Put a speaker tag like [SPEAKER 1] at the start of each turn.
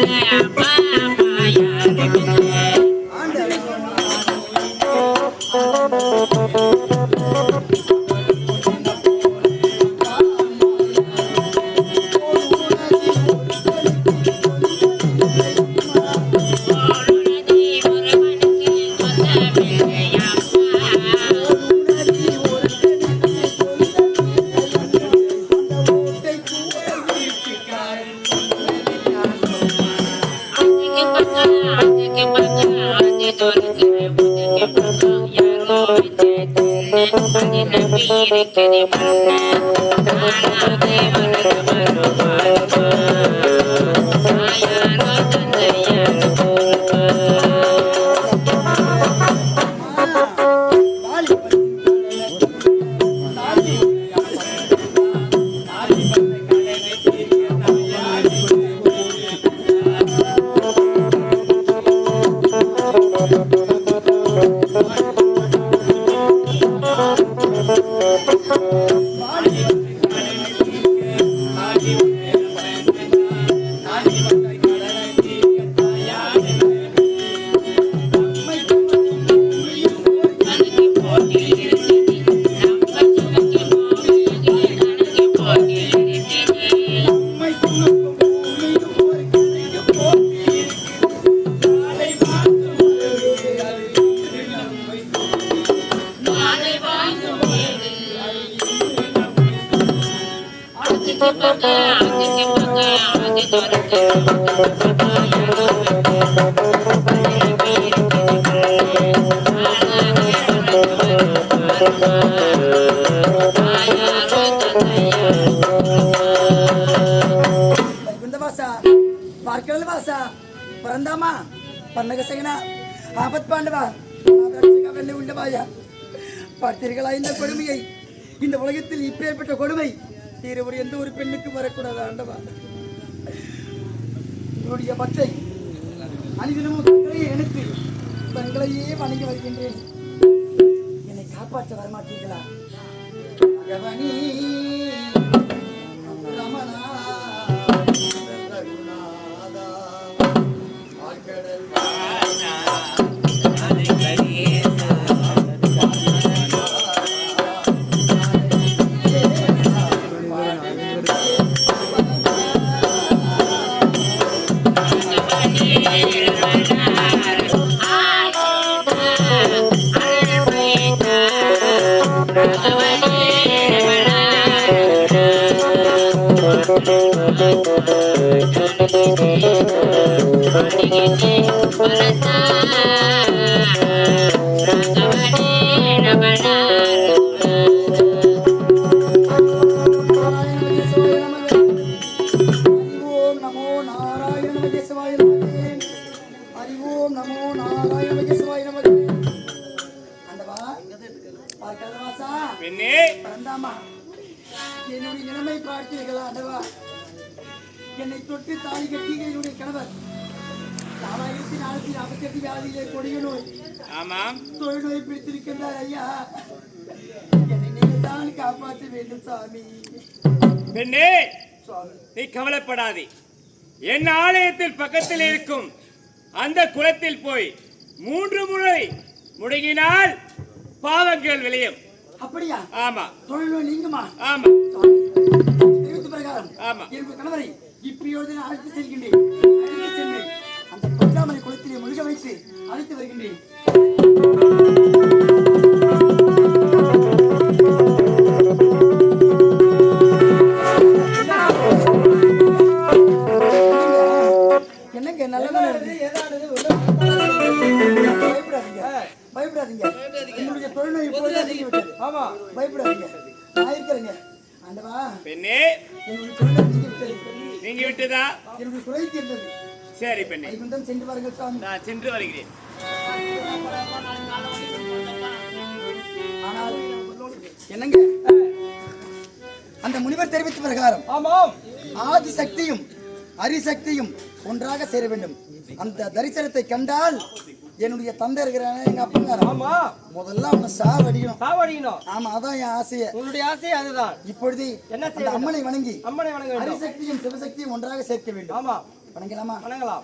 [SPEAKER 1] 来呀，爸爸呀，那个。இருக்கிறது தாலி பார்க்கடல் வாசா பரந்தாமா பன்னக ஆபத் பாண்டவா ரட்சக வெள்ளை உண்டவாயா பார்த்தீர்களா இந்த கொடுமையை இந்த உலகத்தில் இப்பேற்பட்ட கொடுமை தீரவர் எந்த ஒரு பெண்ணுக்கு வரக்கூடாது ஆண்டவா. என்னுடைய பச்சை அனிதினமும் தங்களையே எனக்கு தங்களையே வணங்கி வருகின்றேன். என்னை காப்பாற்ற வரமாட்டீர்களா? பகவனி ரமணா கடல் നമോ നാരായണ വിജയസ്വായ നമ. അല്ലവാ
[SPEAKER 2] பெண்ணே.
[SPEAKER 1] பரந்தாமா என்னுடைய நிலைமை பார்த்தீர்களா ஆண்டவா என்னை தொட்டு தாலி கட்டிய என்னுடைய கணவர். நாலாயிரத்தி நானூத்தி நாற்பத்தி எட்டு வியாதியிலே கொடிய நோய்.
[SPEAKER 2] ஆமாம்.
[SPEAKER 1] தொழில் நோய் பிடித்திருக்கின்றார் ஐயா. என்னை நீங்கள் தான் காப்பாற்ற வேண்டும் சாமி.
[SPEAKER 2] பெண்ணே நீ கவலைப்படாதே. என் ஆலயத்தில் பக்கத்தில் இருக்கும் அந்த குளத்தில் போய் மூன்று முறை முடங்கினால் பாவங்கள் விளையும்.
[SPEAKER 1] அப்படியா?
[SPEAKER 2] ஆமா.
[SPEAKER 1] தொழில் நீங்குமா
[SPEAKER 2] ஆமா.
[SPEAKER 1] பிரகாரம்.
[SPEAKER 2] ஆமா.
[SPEAKER 1] என்னுடைய கணவரை இப்படியோடு அழைத்து செல்கின்றேன். அந்த பஞ்சாமணி குளத்திலே முழுக வைத்து அழைத்து வருகின்றேன். என்னங்க? நல்லதா பயப்படாதீங்க. பயப்படாதீங்க. என்னுடைய தொழில்நோய் இப்பொழுது நீங்கி விட்டது. ஆமா. பயப்படாதீங்க. நான் இருக்கிறேங்க. ஆண்டவா.
[SPEAKER 2] பெண்ணே.
[SPEAKER 1] என்னுடைய நீங்கி விட்டது.
[SPEAKER 2] நீங்க விட்டுதா?
[SPEAKER 1] என்னுடைய குறை தீர்ந்தது
[SPEAKER 2] சரி பெண்ணே.
[SPEAKER 1] வைகுந்தம் சென்று பாருங்கள் சுவாமி
[SPEAKER 2] நான் சென்று வருகிறேன்.
[SPEAKER 1] ஆனால் என்னங்க? அந்த முனிவர் தெரிவித்த பிரகாரம்
[SPEAKER 3] ஆமாம்.
[SPEAKER 1] ஆதி சக்தியும் அரிசக்தியும் ஒன்றாக சேர வேண்டும். அந்த தரிசனத்தை கண்டால் என்னுடைய தந்தை இருக்கிறான எங்க அப்பங்காரன்
[SPEAKER 3] ஆமா.
[SPEAKER 1] முதல்ல அவனை சாவடியும்
[SPEAKER 3] சாவடிக்கணும்.
[SPEAKER 1] ஆமா அதான் என் ஆசைய.
[SPEAKER 3] உன்னுடைய ஆசை அதுதான்.
[SPEAKER 1] இப்பொழுது
[SPEAKER 3] என்ன செய்ய
[SPEAKER 1] அம்மனை வணங்கி
[SPEAKER 3] அம்மனை வணங்க
[SPEAKER 1] அரிசக்தியும் சிவசக்தியும் ஒன்றாக சேர்க்க வேண்டும்.
[SPEAKER 3] ஆமா.
[SPEAKER 1] வணங்கலாமா?
[SPEAKER 3] வணங்கலாம்.